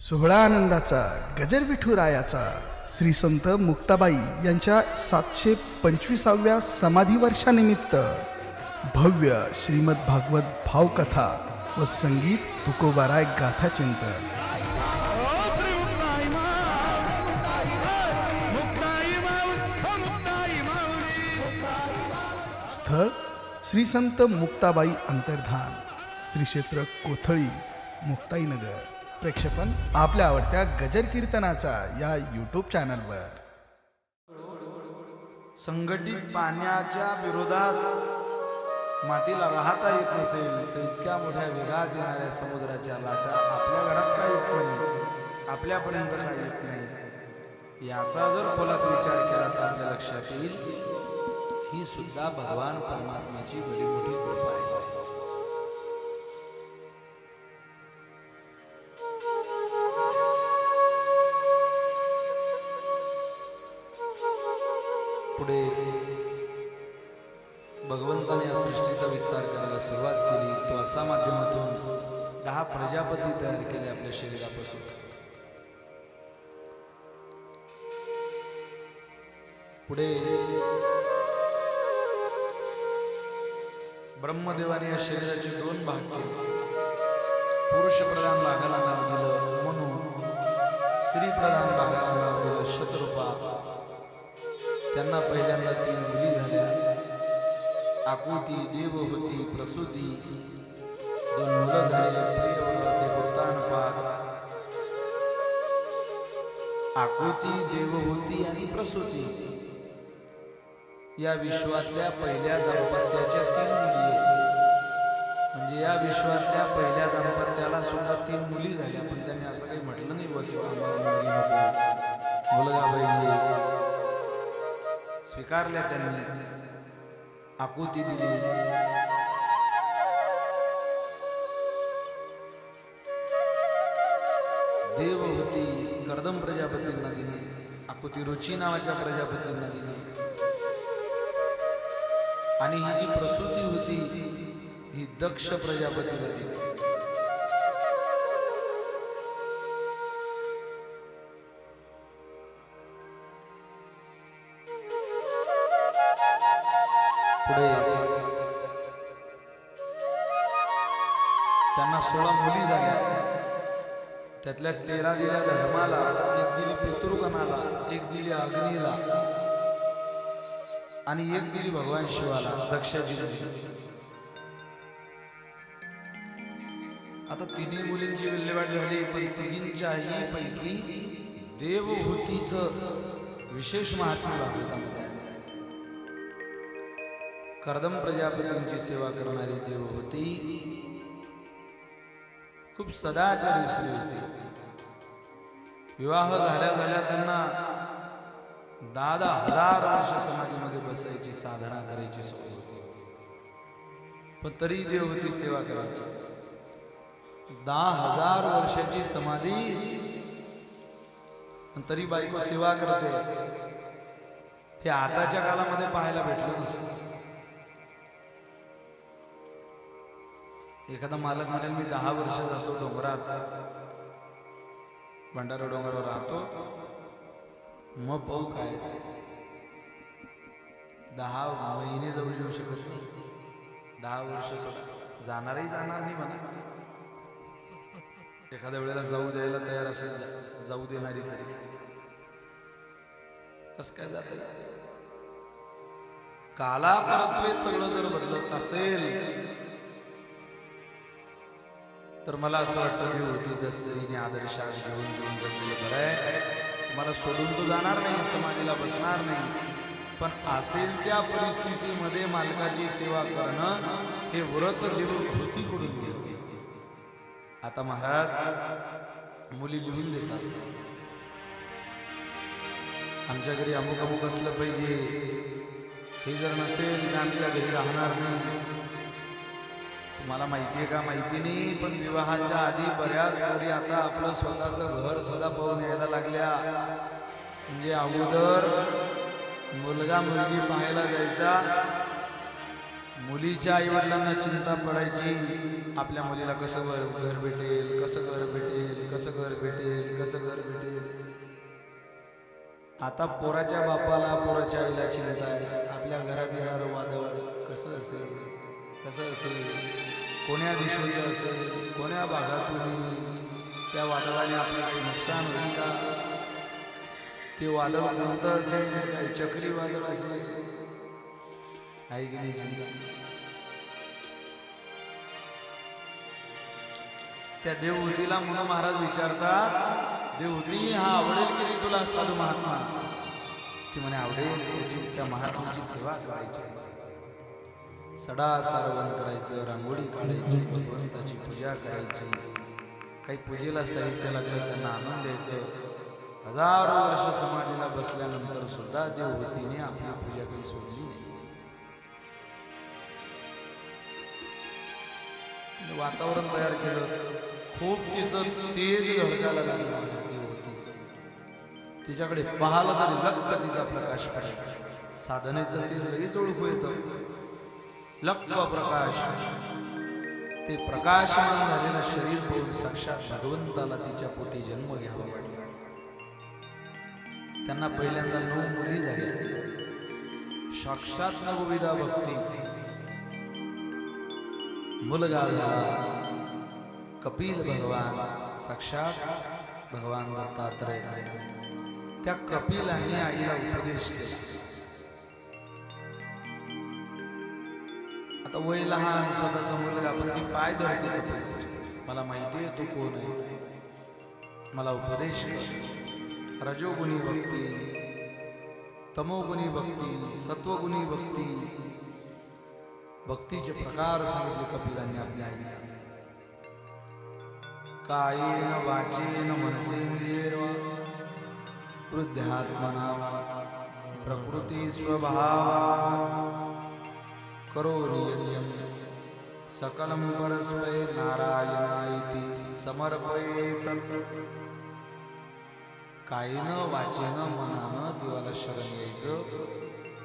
सोहळा आनंदाचा गजर विठुरायाचा श्री संत मुक्ताबाई यांच्या सातशे पंचवीसाव्या समाधी वर्षानिमित्त भव्य श्रीमद भागवत भावकथा व संगीत तुकोबाराय गाथा चिंतन स्थळ श्री संत मुक्ताबाई अंतर्धान श्री क्षेत्र कोथळी मुक्ताईनगर. प्रेक्षपण आपल्या आवडत्या गजर कीर्तनाचा या यूट्यूब चॅनलवर संघटित पाण्याच्या विरोधात मातीला राहता येत नसेल तर इतक्या मोठ्या वेगात येणाऱ्या समुद्राच्या लाटा आपल्या घरात काय येत नाही? आपल्यापर्यंत काय येत नाही? याचा जर खोलात विचार केला तर आपल्या लक्षात येईल ही सुद्धा भगवान परमात्म्याची बरी मोठी कृपा आहे. आपल्या शरीरापासून. पुढे ब्रह्मदेवाने या शरीराचे दोन भाग केले. पुरुष प्रधान भागाला नाव दिलं म्हणून स्त्री प्रधान भागाला नाव दिलं शत्रुपा. त्यांना पहिल्यांदा तीन मुली झाल्या. आकृती देव होती प्रसूती दोन मुलं झाले देवहूती आणि प्रसूती. या विश्वातल्या पहिल्या दाम्पत्याच्या तीन मुली म्हणजे या विश्वातल्या पहिल्या दाम्पत्याला सुद्धा तीन मुली झाल्या पण त्यांनी असं काही म्हटलं नाही मुलगा स्वीकारल्या त्यांनी. आकृती दिली. देव गर्दम प्रजापतींना दिली आकुती रुची नावाच्या प्रजापतींना दिली. आणि ही जी प्रसूती होती ही दक्ष प्रजापतीला दिली. पुढे त्यांना सोळा मुली झाल्या. त्यातल्या तेरा दिल्या धर्माला एक दिली पितृगणाला एक दिली अग्नीला आणि एक दिली भगवान शिवाला दक्षाची आता तिन्ही मुलींची विल्हेवाट झाली पण तिघींच्याही पैकी देवभूतीच विशेष महात्मा भागवतामध्ये कर्दम प्रजापतींची सेवा करणारी देवभूती खूप सदाचारी स्त्री होती विवाह झाल्या झाल्या त्यांना दहा दहा हजार वर्ष समाधीमध्ये बसायची साधना करायची सोय होती. पण तरी देवहूती सेवा करायची. दहा हजार वर्षाची समाधी पण तरी बायको सेवा करते. हे आताच्या काळामध्ये पाहायला भेटलं नसतं. एखादा मालक म्हणेल मी दहा वर्ष जातो डोंगरात. भंडारा डोंगरावर राहतो. मग पाहू काय दहा महिने जाऊ येऊ शकत नाही. दहा वर्ष जाणारही जाणार नाही म्हणा. एखाद्या वेळेला जाऊ द्यायला तयार असेल जाऊ देणारी तरी. कस काय जात काला परत्वे सगळं जर बदलत असेल तर मला असं वाटतं होती स्त्रीने आदर्श आज घेऊन जेवून जगलेलं बरं आहे. मला सोडून तो जाणार नाही समाधीला बसणार नाही. पण असेल त्या परिस्थितीमध्ये मालकाची सेवा करणं हे व्रत देवभूतीकडून घे आता महाराज मुली लिहून देतात. आमच्या घरी अमुक अमुक असलं पाहिजे. हे जर नसेल तर आम्ही त्या घरी राहणार नाही. तुम्हाला माहिती आहे का? माहिती नाही पण विवाहाच्या आधी बऱ्याच पोरी आता आपलं स्वतःचं घर सुद्धा पाहून यायला लागल्या. म्हणजे अगोदर मुलगा मुलगी पाहायला जायचा. मुलीच्या आई वडिलांना चिंता पडायची. आपल्या मुलीला कसं घर घर भेटेल कसं घर भेटेल कसं घर भेटेल कसं घर भेटेल? आता पोराच्या बापाला पोराच्या आईला चिंता आहे. आपल्या घरात येणारं वादळ कसं असेल? कसं असेल? कोण्या दिशेचं असेल? कोण्या भागातून त्या वादळाने आपलं नुकसान होईल का? ते वादळ कोणतं असेल? काही चक्री वादळ असेल? आहे की नाही चिंता? त्या देवहूतीला म्हणून महाराज विचारतात देवहूती हा आवडेल की नाही तुला साधू महात्मा? ती म्हणे आवडेल. त्याची त्या महात्माची सेवा करायची सडा सारवण करायचं रांगोळी काढायची भगवंताची पूजा करायची. काही पूजेला साहित्य लागलं त्यांना आनंद द्यायचं. हजारो वर्ष समाधीला बसल्यानंतर सुद्धा देवहूतीने आपली पूजा काही सोडली नाही. वातावरण तयार केलं. खूप तिचं तेज झळकायला लागलं माझ्या देवहूतीचं तिच्याकडे पाहिलं तरी लक्क तिचा प्रकाश पडायचा. साधनेचं तेज लगेच ओळखू येतं. लक्व प्रकाश ते प्रकाशमान झालेलं शरीर पाहून साक्षात भगवंताला तिच्या पोटी जन्म घ्यावा वाटला त्यांना पहिल्यांदा नऊ मुली झाल्या साक्षात नवविधा भक्ती. मुलगा झाला. कपिल भगवान साक्षात भगवान दत्तात्रय. त्या कपिलांनी आईला उपदेश केला. आता वय लहान स्वतःचा मुलगा पण ती पाय धरते मला माहिती आहे तू कोण आहे. मला उपदेश रजोगुणी भक्ती तमोगुणी भक्ती सत्वगुणी भक्ती. भक्तीचे प्रकार सांगितले कपिलांनी आपल्या आईला. कायेन वाचेन मनसेंद्रियेन वृद्धात्मना प्रकृती स्वभावा करो नियम। सकलं परस्मै नारायणायती समर्पयेत। कायेनं वाचेनं मनानं देवाला शरण यायचं।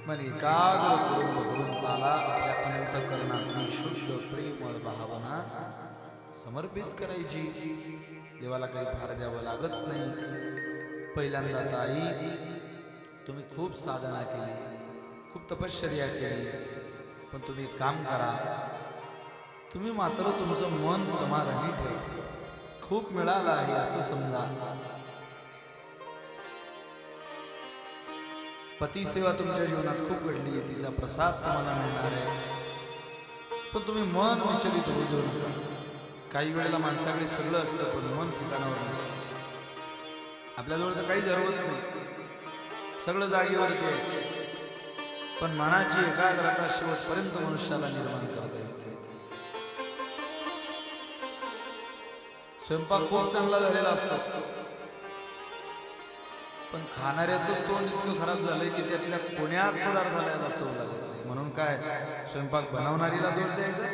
मन एकाग्र करून भगवंताला आपल्या अंतकरणातली शुद्ध प्रेमळ भावना समर्पित करायची। देवाला काही फार द्यावं लागत नाही। पहिल्यांदा ताई तुम्ही खूप साधना केली खूप तपश्चर्या केली। पण तुम्ही काम करा. तुम्ही मात्र तुमचं मन समाधानी ठेवा. खूप मिळालं आहे असं समजा. पती सेवा तुमच्या जीवनात खूप घडली आहे तिचा प्रसाद तुम्हाला मिळणार आहे. पण तुम्ही मन विचलित होऊ देऊ नका. काही वेळेला माणसाकडे सगळं असतं पण मन ठिकाणावर नसतं. आपल्याजवळचं काही जरवत नाही. सगळं जागेवरती आहे. पण मनाची एकाग्रता शेवटपर्यंत मनुष्याला निर्माण करता येते. स्वयंपाक खूप चांगला झालेला असतो. पण खाणाऱ्याच तोंड इतकं खराब झालंय की त्यातल्या कोण्याच पदार्थाला याला चव लागत नाही. म्हणून काय? स्वयंपाक बनवणारीला दोष द्यायचा?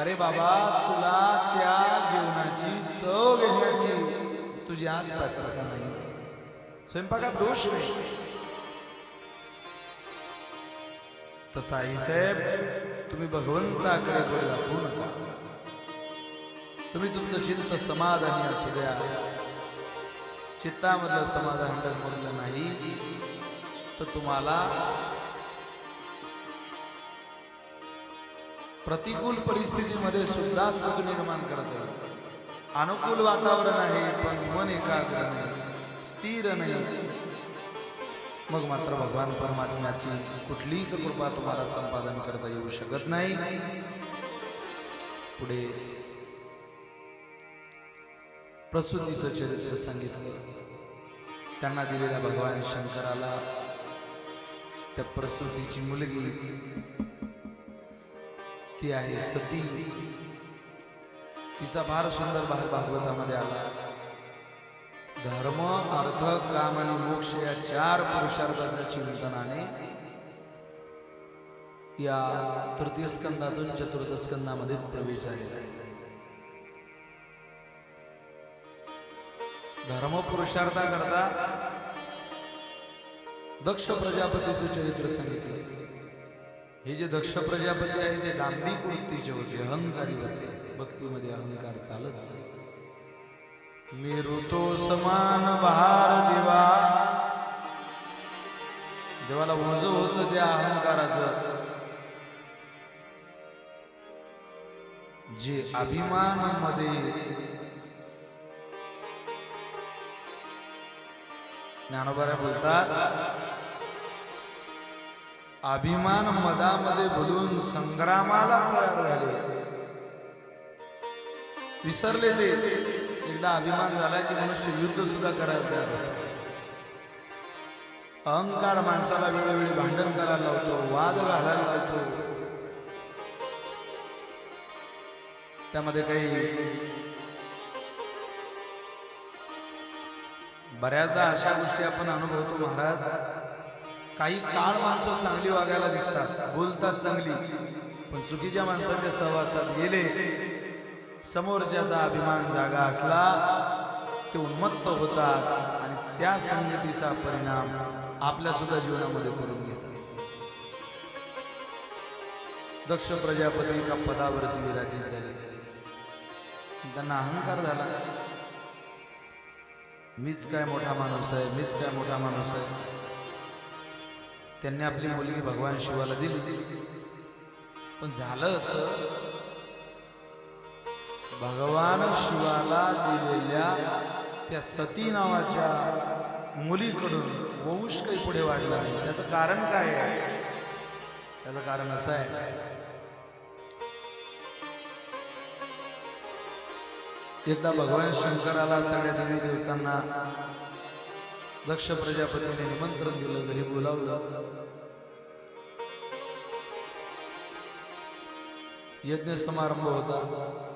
अरे बाबा तुला त्या जेवणाची चव घेण्याची तुझी आज पात्रता नाही. स्वयंपाकात दोष नाही. तसा आई साहेब तुम्ही भगवंताकडे बोल दाखवू नका तुम्ही तुमचं चित्त समाधानी असू द्या. चित्तामधलं समाधान डगमगलं नाही तर तुम्हाला प्रतिकूल परिस्थितीमध्ये सुद्धा सुख निर्माण करत अनुकूल वातावरण आहे पण मन एकाग्र नाही स्थिर नाही. मग मात्र भगवान परमात्म्याची कुठलीच कृपा तुम्हाला संपादन करता येऊ शकत नाही. पुढे प्रसूतीचं चरित्र सांगितलं. त्यांना दिलेल्या भगवान शंकराला त्या प्रसूतीची मुलगी ती आहे सती. तिचा फार सुंदर भाग भागवतामध्ये आला. धर्म अर्थ काम आणि मोक्ष या चार पुरुषार्थाच्या चिंतनाने या तृतीय स्कंदातून चतुर्थ स्कंदामध्ये प्रवेश झालेला आहे. धर्म पुरुषार्थाकरता दक्ष प्रजापतीचं चरित्र सांगितलं हे जे दक्ष प्रजापती आहे ते दांभिक वृत्तीचे होते अहंकारी होते. भक्तीमध्ये अहंकार चालत मी ऋतो समान बहार देवा। देवाला ओझ होत त्या अहंकाराचं. जे अभिमानमध्ये ज्ञानोबाऱ्या बोलतात अभिमान मदामध्ये बोलून संग्रामाला तयार झाले. विसरले ते. एकदा अभिमान झाला की मनुष्य युद्ध सुद्धा करायला तयार होतो. अहंकार माणसाला वेळोवेळी भांडण करायला लावतो वाद घालायला लावतो त्यामध्ये काही बऱ्याचदा अशा गोष्टी आपण अनुभवतो महाराज काही काळ माणसं चांगली वागायला दिसतात बोलतात चांगली पण चुकीच्या माणसाच्या सहवासात गेले समोरच्याचा अभिमान जागा असला ते उन्मत्त होतात आणि त्या संगतीचा परिणाम आपल्या सुद्धा जीवनामध्ये करून घेतात दक्ष प्रजापती एका पदावरती विराजित झाले. त्यांना अहंकार झाला. मीच काय मोठा माणूस आहे मीच काय मोठा माणूस आहे. त्यांनी आपली मुलगी भगवान शिवाला दिली. पण झालं असं भगवान शिवाला दिलेल्या त्या सती नावाच्या मुलीकडून वंश काही पुढे वाढला नाही. त्याचं कारण काय आहे? त्याचं कारण असं आहे. एकदा भगवान शंकराला सगळ्या देवी देवतांना दक्ष प्रजापतीने निमंत्रण दिलं घरी बोलावलं. यज्ञ समारंभ होता.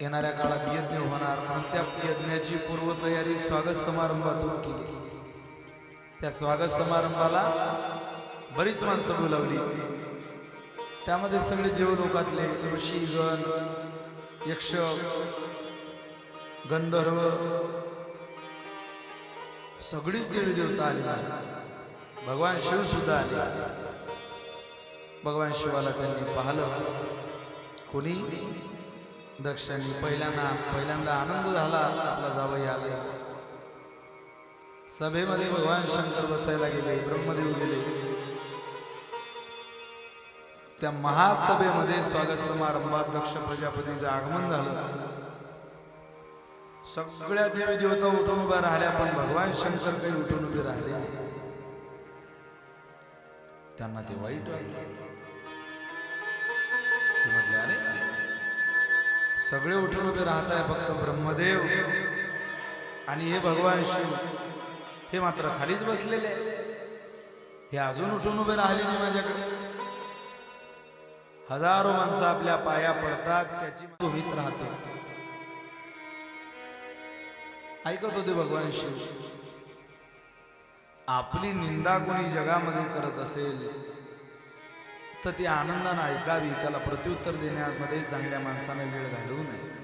येणाऱ्या काळात यज्ञ होणार म्हणून त्या यज्ञाची पूर्वतयारी स्वागत समारंभातून केली त्या स्वागत समारंभाला बरीच माणसं बोलावली. त्यामध्ये सगळे देवलोकातले ऋषी गण यक्ष गंधर्व सगळीच देवी देवता आली भगवान शिव सुद्धा आले. भगवान शिवाला त्यांनी पाहिलं. कोणी? दक्षांनी पहिल्यांदा पहिल्यांदा आनंद झाला आपला जावई आले. सभेमध्ये भगवान शंकर बसायला गेले ब्रह्मदेव गेले. त्या महासभेमध्ये स्वागत समारंभात दक्ष प्रजापतीचं आगमन झालं. सगळ्या देवी देवता उठून उभ्या राहिल्या पण भगवान शंकर काही उठून उभे राहिले नाही. त्यांना ते वाईट वाटलं. ते म्हटले अरे सगळे उठून उभे राहत आहे फक्त ब्रह्मदेव. आणि हे भगवान शिव हे मात्र खालीच बसलेले हे अजून उठून उभे राहिले नाही माझ्याकडे. हजारो माणसं आपल्या पाया पडतात त्याची भूमीत राहतो. ऐकत होते भगवान शिव आपली निंदा कोणी जगामध्ये करत असेल तर ती आनंदानं ऐकावी त्याला प्रत्युत्तर देण्यामध्ये चांगल्या माणसाने वेळ घालवू नये.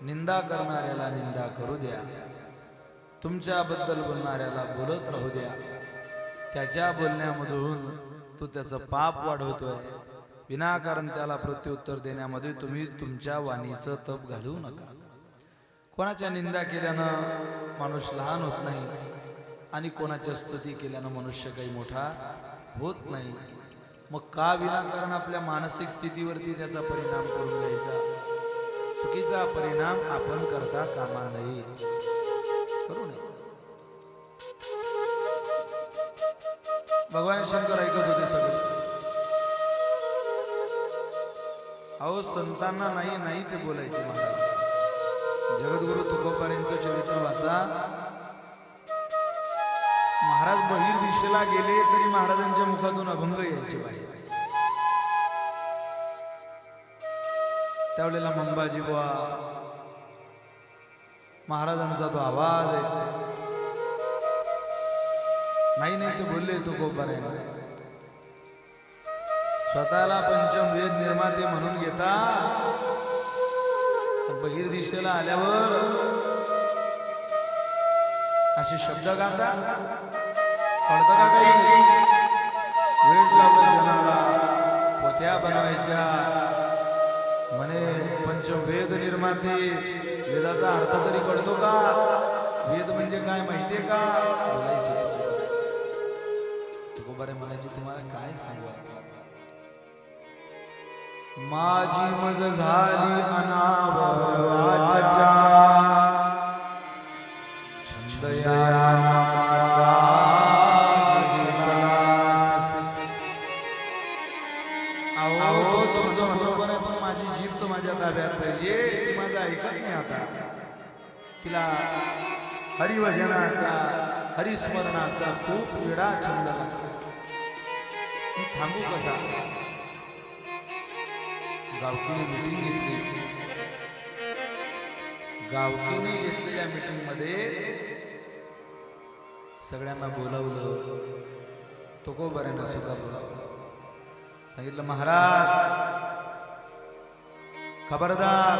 निंदा करणाऱ्याला निंदा करू द्या. तुमच्याबद्दल बोलणाऱ्याला बोलत राहू द्या. त्याच्या बोलण्यामधून तो त्याचं पाप वाढवतोय. विनाकारण त्याला प्रत्युत्तर देण्यामध्ये तुम्ही तुमच्या वाणीचं तप घालवू नका. कोणाच्या निंदा केल्यानं माणूस लहान होत नाही आणि कोणाच्या स्तुती केल्यानं मनुष्य काही मोठा होत नाही? मग का विनाकारण आपल्या मानसिक स्थितीवरती त्याचा परिणाम करून घ्यायचा चुकीचा परिणाम आपण करता कामा नये. करू नये. भगवान शंकर ऐकत होते सगळे. अहो संतांना नाही नाही ते बोलायचे मला. जगद्गुरु तुकोबारांचं चरित्र वाचा. महाराज बहिर दिशेला गेले तरी महाराजांच्या मुखातून अभंग यायचे बाहेर त्यावेळेला मंबाजी बुवा महाराजांचा तो आवाज ऐकते नाही नाही ते बोलले तुकोबारायला स्वतःला पंचम वेद निर्माते म्हणून घेता. बहिर दिशेला आल्यावर असे शब्द गाता. कळतं का काही वेळ लावलं जनाला पोथ्या बनवायच्या. म्हणे पंचवेद निर्माते वेदाचा अर्थ तरी कळतो का? वेद म्हणजे काय माहितीये का? बोलायचे. तुकोबारे म्हणायचे तुम्हाला काय सांगा? माझी मज झाली अनावर छंदया ताब्यात पाहिजे. ती माझं ऐकत नाही आता. तिला हरिभजनाचा हरिस्मरणाचा खूप वेळा छंद लागतो. मी थांबू कसा? गावकीने मिटिंग घेतली. गावकीने घेतलेल्या मीटिंगमध्ये सगळ्यांना बोलावलं. तुकोबऱ्यानं सुद्धा बोलावलं? सांगितलं महाराज खबरदार.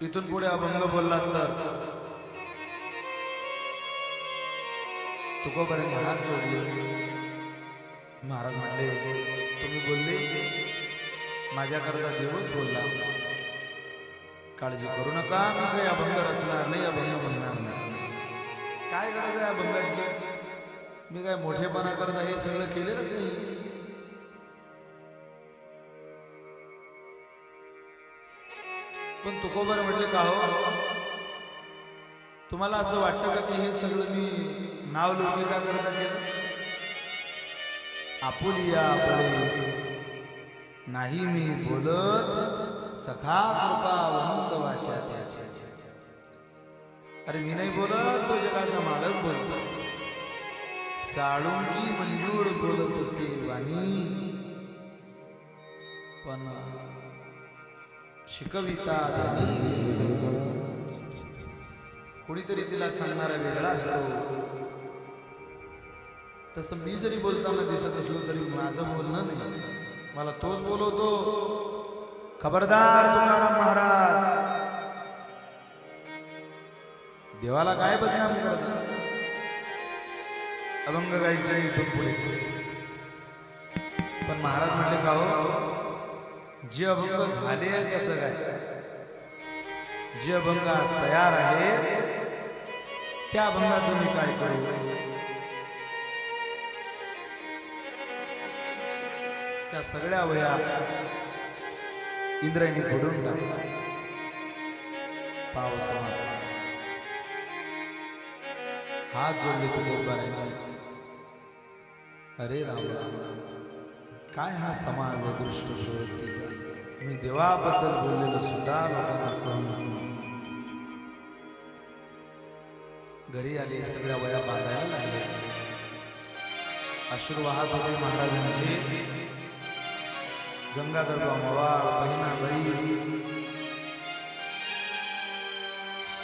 इथून पुढे अभंग बोललात तर. तुकोबऱ्याने हात जोडले. महाराज म्हटले तुम्ही बोलले? माझ्याकरता देवच बोलला. काळजी करू नका मी काही अभंग रचणार नाही अभंग म्हणणार नाही. काय गरज आहे अभंगाची? मी काय मोठेपणा करता हे सगळं केलेलंच नाही. पण तुकोबर म्हटले का हो? तुम्हाला असं वाटतं का की हे सगळं मी नाव लौकिका करता केलं आपुलिया आपले. नाही मी बोलत. सखा कृपावंत वाचा त्याच्या अरे मी नाही बोलत तो जगाचा मालक बोलतो. साळुंकी मंजूर बोलत असे वाणी पण शिकविता कुणीतरी तिला सांगणारा वेगळा असतो. तसं मी जरी बोलताना दिसत असलो तरी माझं बोलणं नाही. मला तोच बोलवतो. खबरदार तुकाराम महाराज. देवाला काय बदनाम करत? अभंग गायचे इथून पुढे. पण महाराज म्हटले का हो? जे अभंग झाले त्याचं काय? जे अभंग आज तयार आहे त्या अभंगाचं मी काय करू? त्या सगळ्या वया इंद्रायणी घडून टाकला पावसाचा हात जोडले तू उभारायला अरे राम काय हा समाज दृष्ट शोध? देवाबद्दल बोललेलं सुद्धा लोकांना सहन घरी आले सगळ्या वया बांधायला लागले. अश्रू वाहत होते महाराजांचे. गंगाधर मवाळ बहिणाबाई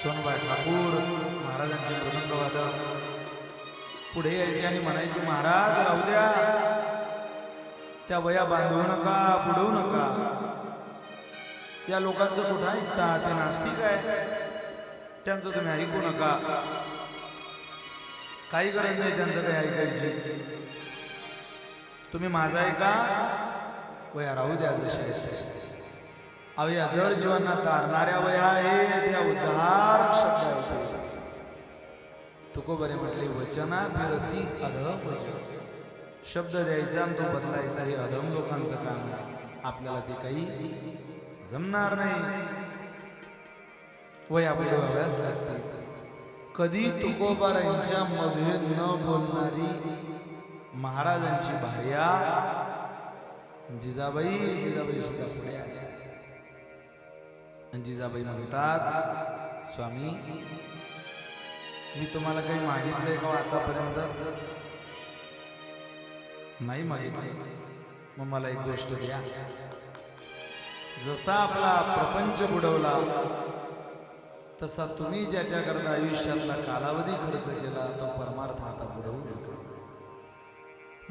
सोनबाई ठाकूर महाराजांचे मृदंग पुढे यायचे आणि म्हणायचे महाराज राहू द्या. त्या वया बांधवू नका बुडवू नका. या लोकांचं कुठं ऐकता ते नास्तिक आहे. त्यांचं तुम्ही ऐकू नका. काही गरज नाही त्यांचं काही ऐकायची. तुम्ही माझा ऐका. वया राहू द्या जसे आहेत या जड जीवांना तारणाऱ्या वया आहे त्या उद्धार शब्द आहेत तुकोबरे म्हटले वचना फिरती अधम वचन. शब्द द्यायचा आणि तो बदलायचा हे अधम लोकांचं काम आहे. आपल्याला ते काही जमणार नाही. वया पुढे व्हाव्याच लागते कधी तुकोबारांच्या मध्ये न बोलणारी महाराजांची भार्या जिजाबाई जिजाबाई सुद्धा पुढे आल्या. जिजाबाई म्हणतात स्वामी मी तुम्हाला काही मागितलंय का हो आतापर्यंत? नाही मागितलं मग मला एक गोष्ट द्या. जसा आपला प्रपंच बुडवला तसा तुम्ही ज्याच्याकरता आयुष्यातला कालावधी खर्च केला तो परमार्थ आता बुडवू नका.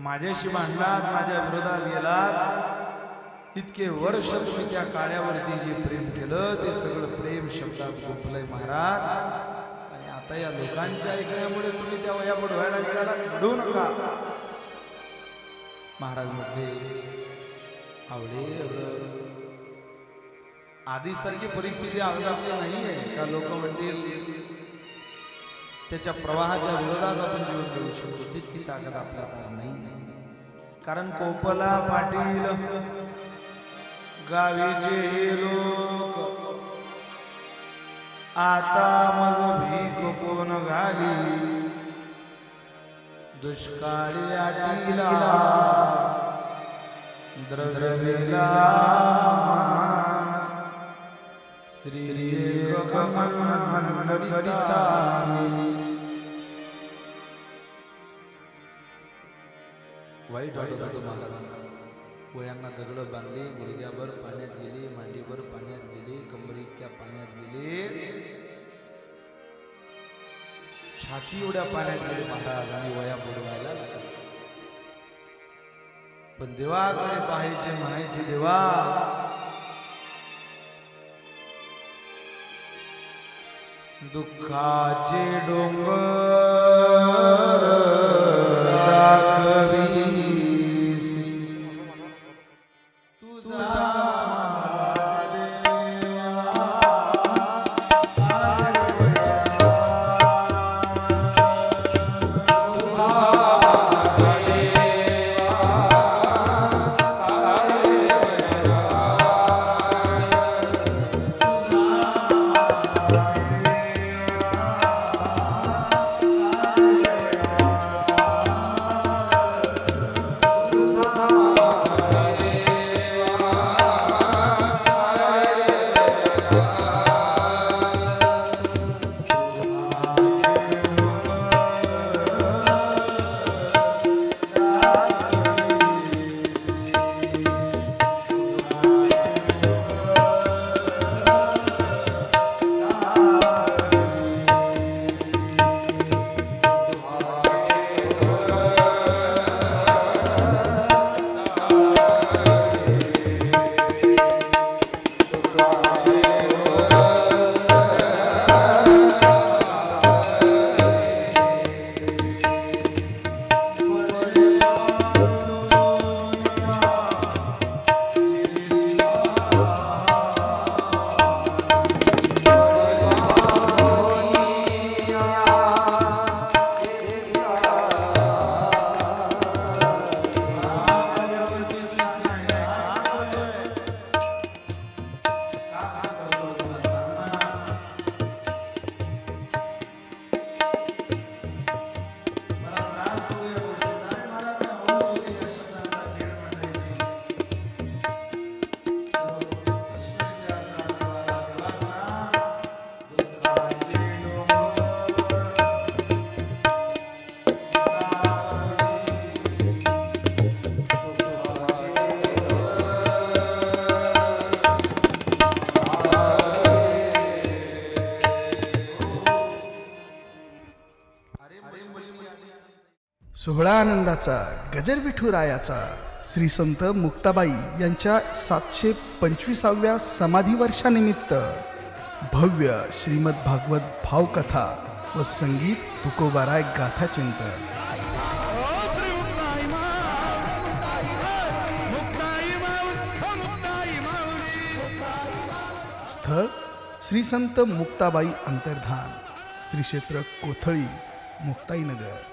माझ्याशी भांडलात माझ्या विरोधात गेलात इतके वर्ष तुम्ही त्या काळ्यावरती जे प्रेम केलं ते सगळं प्रेम शब्दात गुंपलंय महाराज. आणि आता या लोकांच्या ऐकण्यामुळे तुम्ही त्या वया बुडवायला गेला बुडवू नका. महाराज म्हटले आवडे एवढं आधीसारखी परिस्थिती आज आपली नाही आहे. का लोक म्हणतील त्याच्या प्रवाहाच्या विरोधात आपण जीवन जगू शकतो. तितकी ताकद आपल्यात आज नाही कारण कोपला पाटील गावीचे लोक आता मग भीक कोण घाली? दुष्काळी आटीला द्रव्यला श्री वाईट वाटत होतं महाराजांना वयांना दगड बांधली गुडघ्याभर पाण्यात गेली मांडीभर पाण्यात गेली कंबर इतक्या पाण्यात गेली छाती एवढ्या पाण्यात गेली महाराज आणि वया बुडवायला पण देवाकडे पाहायचे म्हणायचे देवा दुःखाचे डोंगर. सोहळा आनंदाचा गजर विठुरायाचा श्री संत मुक्ताबाई यांच्या सातशे पंचवीसाव्या समाधी वर्षानिमित्त भव्य श्रीमद भागवत भावकथा व संगीत तुकोबाराय गाथा चिंतन. स्थळ श्री संत मुक्ताबाई अंतर्धान श्री क्षेत्र कोथळी मुक्ताईनगर.